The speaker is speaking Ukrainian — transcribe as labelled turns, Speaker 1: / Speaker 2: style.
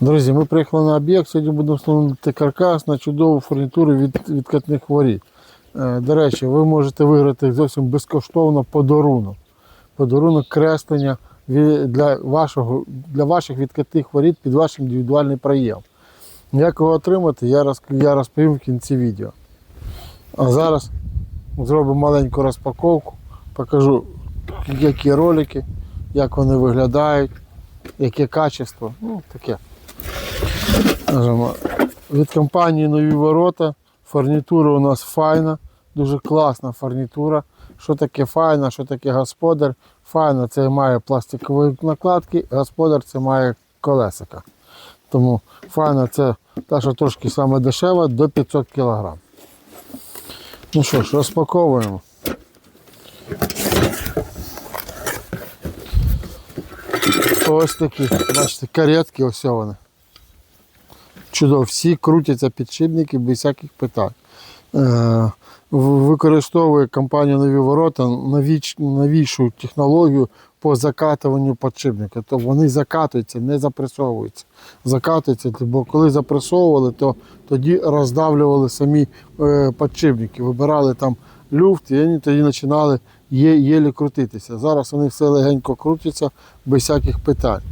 Speaker 1: Друзі, ми приїхали на об'єкт. Сьогодні будемо встановлювати каркас на чудову фурнітуру від відкатних воріт. Е, До речі, ви можете виграти зовсім безкоштовно подарунок. Подарунок креслення для, вашого, для ваших відкатних воріт під ваш індивідуальний проєм. Як його отримати, я, роз, я розповім в кінці відео. А зараз зробимо маленьку розпаковку, покажу, які ролики, як вони виглядають, яке качество. Ну, таке. Від компанії Нові ворота. Фурнітура у нас файна, дуже класна фурнітура. Що таке файна, що таке господар? Файна це має пластикові накладки, господар це має колесика. Тому файна це та, що трошки саме дешева, до 500 кг. Ну що ж, розпаковуємо. Ось такі, бачите, каретки, ось. Чудово, всі крутяться підшипники без всяких питань. Е, використовує компанія Нові ворота новішу технологію по закатуванню підшипника. То вони закатуються, не запресовуються. Закатуються, бо коли запресовували, то тоді роздавлювали самі е, підшипники, вибирали там люфт, і вони тоді починали є, єлі крутитися. Зараз вони все легенько крутяться без всяких питань.